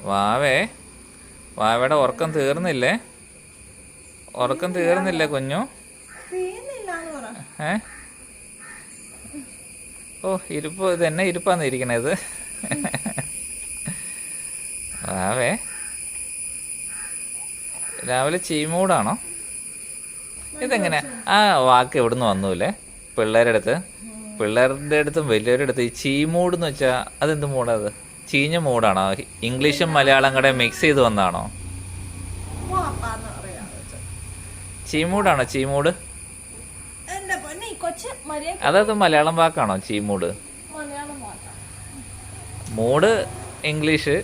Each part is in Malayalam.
വാവേ. വാവയുടെ ഉറക്കം തീർന്നില്ലേ? ഉറക്കം തീർന്നില്ലേ കുഞ്ഞു? ഏ? ഓ ഇരിപ്പ് ഇത് എന്നെ ഇരിപ്പാന്ന് ഇരിക്കണത്? വാവേ. രാവിലെ ചീമൂടാണോ ഇതെങ്ങനെ? ആ വാക്ക് എവിടുന്ന് വന്നൂല്ലേ? പിള്ളേരുടെ അടുത്ത്. പിള്ളേരുടെ അടുത്തും വലിയവരുടെ അടുത്ത് ഈ ചീമൂട് എന്ന് വെച്ചാൽ അതെന്ത് മൂടാത് ചീഞ്ഞ മൂടാണോ ഇംഗ്ലീഷും മലയാളം കൂടെ മിക്സ് ചെയ്ത് വന്നാണോ? ചീമൂടാണോ ചീമൂട്? അതായത് മലയാളം വാക്കാണോ ചീമൂട്? മൂട് ഇംഗ്ലീഷ്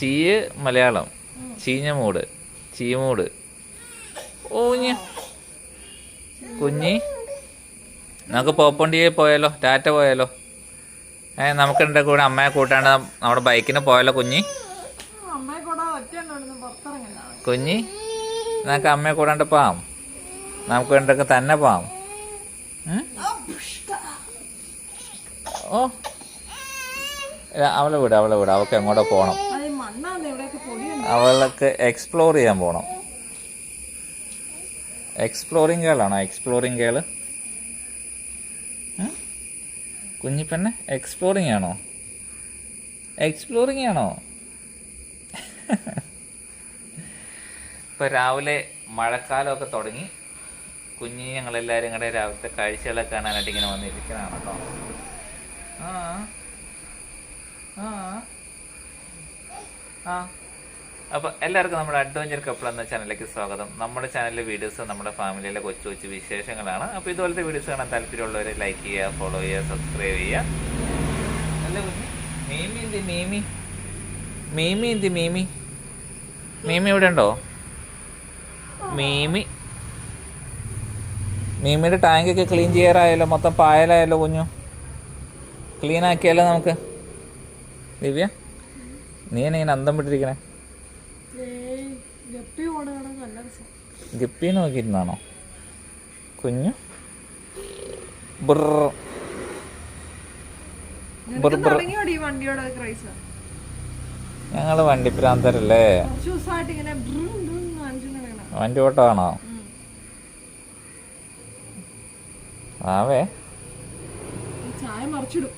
ചീയ് മലയാളം ചീഞ്ഞ മൂട് ചീമൂട്. ഊഞ്ഞ. കുഞ്ഞി. നമുക്ക് പോപ്പണ്ടിയെ പോയാലോ ടാറ്റ പോയാലോ? നമുക്കെന്റെ കൂടെ അമ്മയെ കൂട്ടാണ്ട് നമ്മുടെ ബൈക്കിന് പോയല്ലോ കുഞ്ഞി? കുഞ്ഞി നമുക്ക് അമ്മയെ കൂടാണ്ട് പോവാം. നമുക്ക് വേണ്ടൊക്കെ തന്നെ പോവാം. ഓ. അവളെ വിട അവളെ വിട. അവൾക്ക് എങ്ങോട്ടോ പോകണം അവൾക്ക് എക്സ്പ്ലോർ ചെയ്യാൻ പോകണം എക്സ്പ്ലോറിങ് ഗേളാണോ എക്സ്പ്ലോറിങ് ഗേൾ കുഞ്ഞിപ്പെണ്ണെ എക്സ്പ്ലോറിങ് ആണോ? എക്സ്പ്ലോറിങ് ആണോ? ഇപ്പൊ രാവിലെ മഴക്കാലമൊക്കെ തുടങ്ങി. കുഞ്ഞി ഞങ്ങളെല്ലാവരും കൂടെ രാവിലത്തെ കാഴ്ചകളൊക്കെ കാണാനായിട്ട് ഇങ്ങനെ വന്നിരിക്കുന്നതാണ് കേട്ടോ. ആ ആ ആ. അപ്പോൾ എല്ലാവർക്കും നമ്മുടെ അഡ്വഞ്ചർ കപ്പിൾ എന്ന ചാനലിലേക്ക് സ്വാഗതം. നമ്മുടെ ചാനലിലെ വീഡിയോസ് നമ്മുടെ ഫാമിലിയിലെ കൊച്ചു കൊച്ചു വിശേഷങ്ങളാണ്. അപ്പോൾ ഇതുപോലത്തെ വീഡിയോസ് കാണാൻ താല്പര്യമുള്ളവർ ലൈക്ക് ചെയ്യുക ഫോളോ ചെയ്യുക സബ്സ്ക്രൈബ് ചെയ്യുക. അല്ല മീമി എന്തി മീമി? മീമി എന്തി മീമി? മീമി ഇവിടെ ഉണ്ടോ? മീമി? മീമിയുടെ ടാങ്കൊക്കെ ക്ലീൻ ചെയ്യാറായല്ലോ. മൊത്തം പായലായല്ലോ കുഞ്ഞു. ക്ലീൻ ആക്കിയാലോ നമുക്ക്? ദിവ്യ നീ എന്നെ ഇങ്ങനെ അന്തം വിട്ടിരിക്കണേ. ഗപ്പി നോക്കിയിരുന്നാണോ? കുഞ്ഞു? ഞങ്ങൾ വണ്ടിപ്രാന്തരല്ലേ വണ്ടി ഓട്ടമാണോ? ആവേ. ചായ മറിച്ചിടും.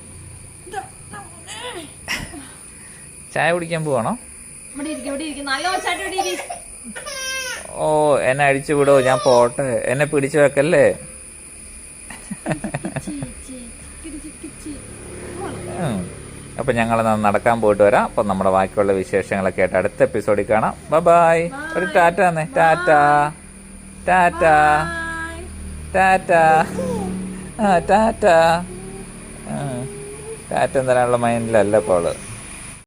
ചായ കുടിക്കാൻ പോവാണോ? ഇവിടെ ഇരിക്കും ഇവിടെ ഇരിക്കും. നല്ല ഇവിടെ ഇരി ഓ എന്നെ അടിച്ചു വിടോ ഞാൻ പോട്ടെ. എന്നെ പിടിച്ചു വെക്കല്ലേ. അപ്പൊ ഞങ്ങൾ നടക്കാൻ പോയിട്ട് വരാം. അപ്പൊ നമ്മുടെ ബാക്കിയുള്ള വിശേഷങ്ങളൊക്കെ ആയിട്ട് അടുത്ത എപ്പിസോഡിൽ കാണാം. ബബായ് ഒരു ടാറ്റ തന്നെ. ടാറ്റ. ടാറ്റ. ടാറ്റ. ആ ടാറ്റ. ടാറ്റ തരാനുള്ള മൈൻഡിലല്ല ഇപ്പോൾ